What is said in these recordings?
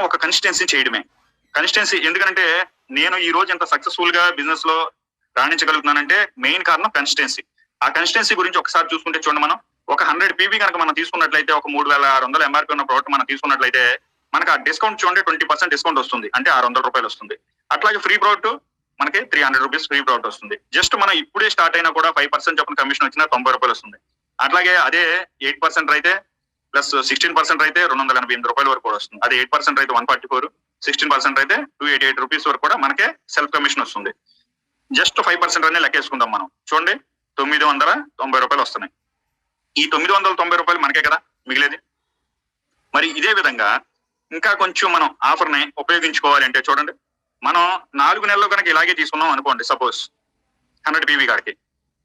మనం ఒక కన్సిస్టెన్సీ చేయడమే. కన్సిస్టెన్సీ ఎందుకంటే నేను ఈ రోజు ఎంత సక్సెస్ఫుల్గా బిజినెస్లో రాణించగలుగుతున్నానంటే మెయిన్ కారణం కన్సిస్టెన్సీ ఆ కన్సిస్టెన్సీ గురించి ఒకసారి చూసుకుంటే చూడండి మనం. ఒక హండ్రెడ్ పీబీ కనుక మనం తీసుకున్నట్లయితే ఒక మూడు వేల ఆరు వందల ఎంఆర్పీ ఉన్న ప్రోడక్ట్ మనం తీసుకున్నట్లయితే మనకు ఆ డిస్కౌంట్ చూడండి ట్వంటీ పర్సెంట్ డిస్కౌంట్ వస్తుంది. అంటే ఆరు వందల రూపాయలు వస్తుంది. అట్లాగే ఫ్రీ ప్రోడక్ట్ మనకి three hundred rupees free product వస్తుంది. జస్ట్ మనం ఇప్పుడే స్టార్ట్ అయినా కూడా ఫైవ్ పర్సెంట్ చొప్పున కమిషన్ వచ్చినా తొంభై రూపాయలు వస్తుంది. అట్లాగే అదే ఎయిట్ పర్సెంట్ అయితే ప్లస్ సిక్స్టీన్ పర్సెంట్ అయితే రెండు వందల ఎనభై ఎనిమిది రూపాయల వరకు కూడా వస్తుంది. అదే ఎయిట్ పర్సెంట్ అయితే one forty four sixteen percent అయితే టూ ఎయిటీ ఎయిట్ రూపీస్ వరకు కూడా మనకే సెల్ఫ్ కమిషన్ వస్తుంది. జస్ట్ ఫైవ్ పర్సెంట్ అనేది లెక్కేసుకుందాం మనం. చూడండి తొమ్మిది వందల తొంభై రూపాయలు వస్తున్నాయి. ఈ తొమ్మిది వందల తొంభై రూపాయలు మనకే కదా మిగిలేది? మరి ఇదే విధంగా ఇంకా కొంచెం మనం ఆఫర్ని ఉపయోగించుకోవాలి అంటే చూడండి. మనం నాలుగు నెలలు కనుక ఇలాగే తీసుకున్నాం అనుకోండి సపోజ్ హండ్రెడ్ పీవీ కాడికి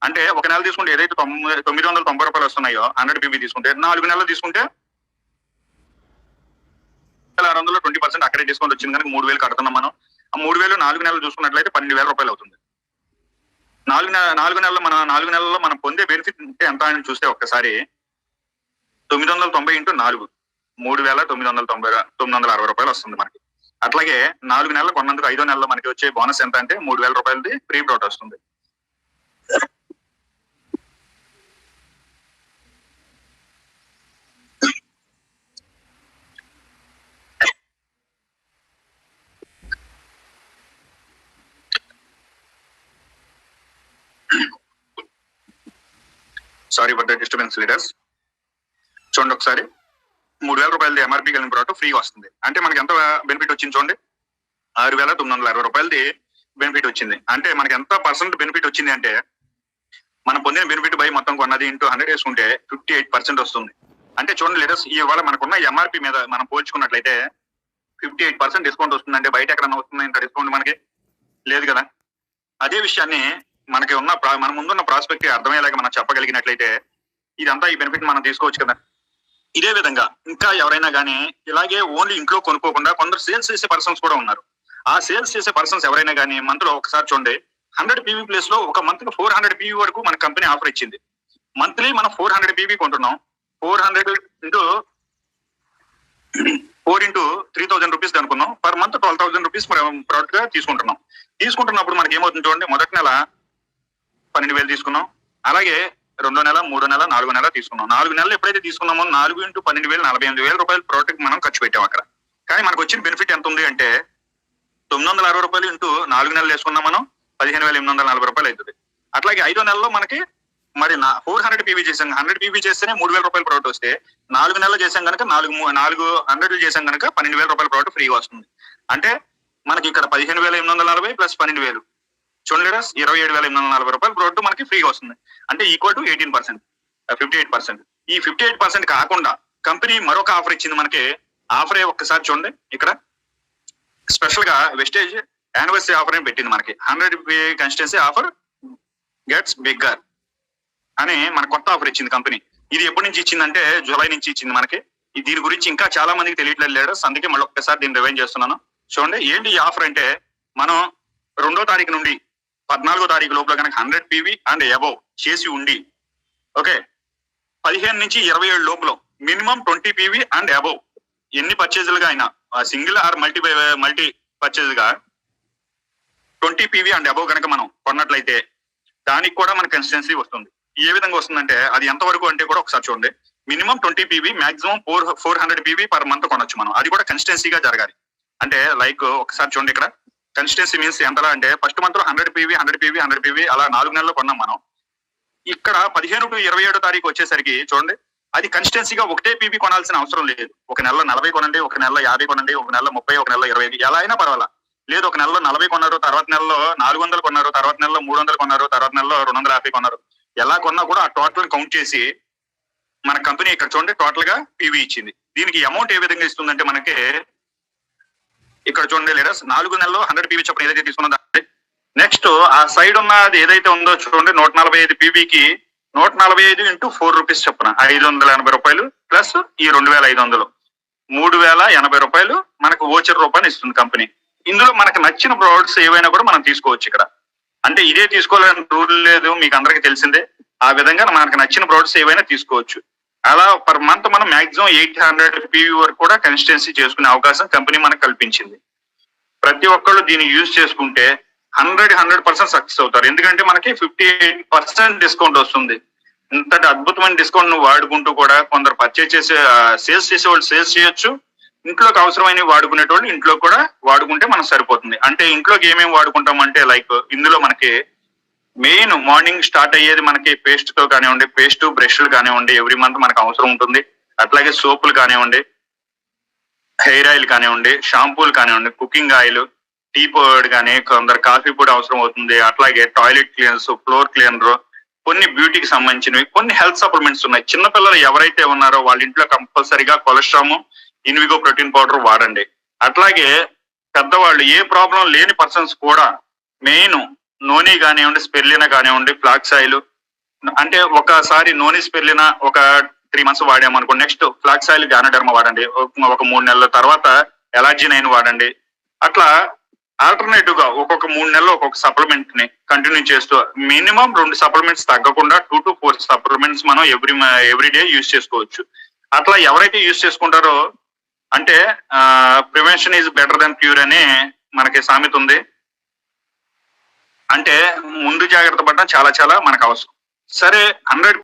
అంటే ఒక నెల తీసుకుంటే ఏదైతే తొమ్మిది తొమ్మిది వందల తొంభై రూపాయలు వస్తున్నాయో హండ్రెడ్ పీవీ తీసుకుంటే నాలుగు నెలలు తీసుకుంటే ఆరు వందల ట్వంటీ పర్సెంట్ అక్కడే డిస్కౌంట్ వచ్చింది కనుక మూడు వేలు కడుతున్నాం మనం. ఆ మూడు వేలు నాలుగు నెలలు చూసుకున్నట్లయితే పన్నెండు వేల రూపాయలు అవుతుంది. నాలుగు నెల నాలుగు నెలలు మన నాలుగు నెలల్లో మనం పొందే బెనిఫిట్ ఉంటే ఎంత అని చూస్తే ఒక్కసారి తొమ్మిది వందల తొంభై ఇంటూ నాలుగు. మూడు వేల తొమ్మిది వందల తొంభై తొమ్మిది వందల అరవై రూపాయలు వస్తుంది మనకి. అట్లాగే నాలుగు నెలలు కొన్నందుకు ఐదో నెలలో మనకి వచ్చే బోనస్ ఎంత అంటే మూడు వేల రూపాయలది ప్రీ ప్రోట్ వస్తుంది. Sorry for the disturbance leaders చూడండి ఒకసారి. మూడు వేల రూపాయలది ఎంఆర్పీ కలిగిన ప్రోడక్ట్ ఫ్రీగా వస్తుంది. అంటే మనకి ఎంత uh, బెనిఫిట్ వచ్చింది చూడండి. ఆరు వేల తొమ్మిది వందల అరవై రూపాయలది బెనిఫిట్ వచ్చింది. అంటే మనకి ఎంత పర్సెంట్ బెనిఫిట్ వచ్చింది అంటే మనం పొందిన బెనిఫిట్ బై మొత్తం కొన్నది ఇంటూ హండ్రెడ్ వేసుకుంటే ఫిఫ్టీ ఎయిట్ పర్సెంట్ వస్తుంది. అంటే చూడండి లీడర్స్ ఇవాళ మనకున్న ఎంఆర్పీ మీద మనం పోల్చుకున్నట్లయితే ఫిఫ్టీ ఎయిట్ పర్సెంట్ డిస్కౌంట్ వస్తుంది అంటే బయట ఎక్కడన్నా వస్తుంది ఇంత డిస్కౌంట్ మనకి లేదు కదా. అదే విషయాన్ని మనకి ఉన్న ప్రా- మన ముందున్న ప్రాస్పెక్ట్ అర్థమయ్యేలాగా మనం చెప్పగలిగినట్లయితే ఇదంతా ఈ బెనిఫిట్ మనం తీసుకోవచ్చు కదా. ఇదే విధంగా ఇంకా ఎవరైనా కానీ ఇలాగే ఓన్లీ ఇంట్లో కొనుక్కోకుండా కొందరు సేల్స్ చేసే పర్సన్స్ కూడా ఉన్నారు. ఆ సేల్స్ చేసే పర్సన్స్ ఎవరైనా కానీ మంత్లో ఒకసారి చూడండి హండ్రెడ్ పీవీ ప్లేస్లో ఒక మంత్ ఫోర్ హండ్రెడ్ పీవీ వరకు మన కంపెనీ ఆఫర్ ఇచ్చింది. మంత్లీ మనం ఫోర్ హండ్రెడ్ పీవీ కొంటున్నాం. Four hundred into four into three thousand rupees అనుకున్నాం. Per month twelve thousand rupees ప్రోడక్ట్గా తీసుకుంటున్నాం. తీసుకుంటున్నప్పుడు మనకి ఏమవుతుంది చూడండి మొదటి నెల పన్నెండు వేలు తీసుకున్నాం. అలాగే రెండో నెల మూడో నెల నాలుగో నెల తీసుకున్నాం. నాలుగు నెలలు ఎప్పుడైతే తీసుకున్నామో నాలుగు ఇంటూ పన్నెండు వేలు నలభై ఎనిమిది వేల రూపాయలు ప్రోడక్ట్ మనం ఖర్చు పెట్టాం అక్కడ. కానీ మనకు వచ్చిన బెనిఫిట్ ఎంత ఉంది అంటే తొమ్మిది వందల అరవై రూపాయలు ఇంటూ నాలుగు నెలలు వేసుకున్నాం మనం పదిహేను వేల ఎనిమిది వందల నలభై రూపాయలు అవుతుంది. అట్లాగే ఐదో నెలలో మనకి మరి ఫోర్ హండ్రెడ్ పీవీ చేసాం. హండ్రెడ్ పీవీ చేస్తేనే మూడు వేల రూపాయల ప్రోడక్ట్ వస్తే నాలుగు నెలలు చేసాం కనుక నాలుగు నాలుగు హండ్రెడ్ చేసాం కనుక పన్నెండు వేల రూపాయల ప్రోడక్ట్ ఫ్రీగా వస్తుంది. అంటే మనకి ఇక్కడ పదిహేను వేల ఎనిమిది వందల నలభై ప్లస్ పన్నెండు వేలు. చూడండి లీడర్స్ ఇరవై ఏడు వేల ఎనిమిది వందల నలభై రూపాయలు రోడ్డు మనకి ఫ్రీగా వస్తుంది. అంటే equal to eighteen percent fifty eight percent ఈ ఫిఫ్టీ ఎయిట్ పర్సెంట్ కాకుండా కంపెనీ మరొక ఆఫర్ ఇచ్చింది మనకి. ఆఫర్ ఒక్కసారి చూడండి ఇక్కడ. స్పెషల్గా వెస్టేజ్ యానివర్సరీ ఆఫర్ అని పెట్టింది మనకి. Hundred consistency offer gets bigger అని మన కొత్త ఆఫర్ ఇచ్చింది కంపెనీ ఇది ఎప్పటి నుంచి ఇచ్చిందంటే జూలై నుంచి ఇచ్చింది మనకి. దీని గురించి ఇంకా చాలా మందికి తెలియట్లేదు. లీడర్స్ అందుకే మళ్ళీ ఒక్కసారి దీన్ని రివైన్ చేస్తున్నాను. చూడండి ఏంటి ఈ ఆఫర్ అంటే మనం రెండో తారీఖు నుండి పద్నాలుగో తారీఖు లోపల కనుక హండ్రెడ్ పీవీ అండ్ అబౌవ్ చేసి ఉండి ఓకే పదిహేను నుంచి ఇరవై ఏడు లోపల minimum twenty PV and above ఎన్ని పర్చేజ్లుగా అయినా సింగిల్ ఆర్ మల్టీ మల్టీ పర్చేజ్గా ట్వంటీ పీవీ అండ్ అబౌవ్ కనుక మనం కొన్నట్లయితే దానికి కూడా మన కన్సిస్టెన్సీ వస్తుంది. ఏ విధంగా వస్తుందంటే అది ఎంత వరకు అంటే కూడా ఒకసారి చూడండి. Minimum twenty PV maximum four four hundred PV per month కొనొచ్చు మనం. అది కూడా కన్సిస్టెన్సీగా జరగాలి. అంటే లైక్ ఒకసారి చూడండి ఇక్కడ. కన్సిస్టెన్సీ మీన్స్ ఎంతలా అంటే ఫస్ట్ మంత్లో hundred PV hundred PV hundred PV అలా నాలుగు నెలలు కొన్నాం మనం. ఇక్కడ పదిహేను టు ఇరవై ఏడో తారీఖు వచ్చేసరికి చూడండి అది కన్సిస్టెన్సీగా ఒకటే పీవీ కొనాల్సిన అవసరం లేదు. ఒక నెలలో నలభై కొనండి ఒక నెలలో యాభై కొనండి ఒక నెలలో ముప్పై ఒక నెలలో ఇరవై ఎలా అయినా పర్వాలా. లేదు ఒక నెలలో నలభై కొన్నారు తర్వాత నెలలో నాలుగు వందలు కొన్నారు తర్వాత నెలలో మూడు వందలు కొన్నారు తర్వాత నెలలో రెండు వందల యాభై కొన్నారు. ఎలా కొన్నా కూడా ఆ టోటల్ కౌంట్ చేసి మన కంపెనీ ఇక్కడ చూడండి టోటల్గా పీవీ ఇచ్చింది. దీనికి అమౌంట్ ఏ విధంగా ఇస్తుందంటే మనకి ఇక్కడ చూడండి లీడర్స్ నాలుగు నెలల్లో హండ్రెడ్ పీవీ చొప్పున ఏదైతే తీసుకున్నదో నెక్స్ట్ ఆ సైడ్ ఉన్న అది ఏదైతే ఉందో చూడండి నూట నలభై ఐదు పీవీకి నూట నలభై ఐదు ఇంటూ ఫోర్ రూపీస్ చొప్పున ఐదు వందల ఎనభై రూపాయలు ప్లస్ ఈ రెండు వేల ఐదు వందలు. మూడు వేల ఎనభై రూపాయలు మనకు ఓచర్ రూపాయలు ఇస్తుంది కంపెనీ. ఇందులో మనకు నచ్చిన ప్రోడక్ట్స్ ఏవైనా కూడా మనం తీసుకోవచ్చు ఇక్కడ. అంటే ఇదే తీసుకోవాలని రూల్ లేదు మీకు అందరికి తెలిసిందే. ఆ విధంగా మనకు నచ్చిన ప్రోడక్ట్స్ ఏవైనా తీసుకోవచ్చు. అలా పర్ మంత్ మనం మాక్సిమం ఎయిట్ హండ్రెడ్ పీవీ వరకు కూడా కన్సిస్టెన్సీ చేసుకునే అవకాశం కంపెనీ మనకు కల్పించింది. ప్రతి ఒక్కళ్ళు దీన్ని యూజ్ చేసుకుంటే హండ్రెడ్ హండ్రెడ్ పర్సెంట్ సక్సెస్ అవుతారు. ఎందుకంటే మనకి ఫిఫ్టీ ఎయిట్ పర్సెంట్ డిస్కౌంట్ వస్తుంది. ఇంతటి అద్భుతమైన డిస్కౌంట్ నువ్వు వాడుకుంటూ కూడా కొందరు పర్చేజ్ చేసే సేల్స్ చేసే వాళ్ళు సేల్స్ చేయొచ్చు. ఇంట్లోకి అవసరమైనవి వాడుకునేటోళ్ళు ఇంట్లో కూడా వాడుకుంటే మనకు సరిపోతుంది. అంటే ఇంట్లోకి ఏమేమి వాడుకుంటాం అంటే లైక్ ఇందులో మనకి మెయిన్ మార్నింగ్ స్టార్ట్ అయ్యేది మనకి పేస్ట్తో కానివ్వండి పేస్ట్ బ్రష్లు కానివ్వండి ఎవ్రీ మంత్ మనకు అవసరం ఉంటుంది. అట్లాగే సోపులు కానివ్వండి హెయిర్ ఆయిల్ కానివ్వండి షాంపూలు కానివ్వండి కుకింగ్ ఆయిల్ టీ పౌడర్ కానీ కొందరు కాఫీ పొడి అవసరం అవుతుంది. అట్లాగే టాయిలెట్ క్లీనర్స్ ఫ్లోర్ క్లీనర్ కొన్ని బ్యూటీకి సంబంధించినవి కొన్ని హెల్త్ సప్లిమెంట్స్ ఉన్నాయి. చిన్నపిల్లలు ఎవరైతే ఉన్నారో వాళ్ళ ఇంట్లో కంపల్సరీగా కొలెస్ట్రామ్ ఇన్విగో ప్రోటీన్ పౌడర్ వాడండి. అట్లాగే పెద్దవాళ్ళు ఏ ప్రాబ్లం లేని పర్సన్స్ కూడా మెయిన్ నూనె కానివ్వండి స్పెర్లిన కానివ్వండి ఫ్లాక్స్ ఆయిల్. అంటే ఒకసారి నూనె స్పెర్లిన ఒక త్రీ మంత్స్ వాడామనుకో నెక్స్ట్ ఫ్లాక్స్ ఆయిల్ గానడర్మ వాడండి. ఒక- ఒక మూడు నెలల తర్వాత ఎలర్జీ నైన్ వాడండి. అట్లా ఆల్టర్నేటివ్గా ఒక్కొక్క మూడు నెలలు ఒక్కొక్క సప్లిమెంట్ని కంటిన్యూ చేస్తూ మినిమం రెండు సప్లిమెంట్స్ తగ్గకుండా టూ టు ఫోర్ సప్లిమెంట్స్ మనం ఎవ్రీ ఎవ్రీ డే యూజ్ చేసుకోవచ్చు. అట్లా ఎవరైతే యూజ్ చేసుకుంటారో అంటే prevention is better than cure అని మనకి సామెత ఉంది. అంటే ముందు జాగ్రత్త పడడం చాలా చాలా మనకు అవసరం. సరే హండ్రెడ్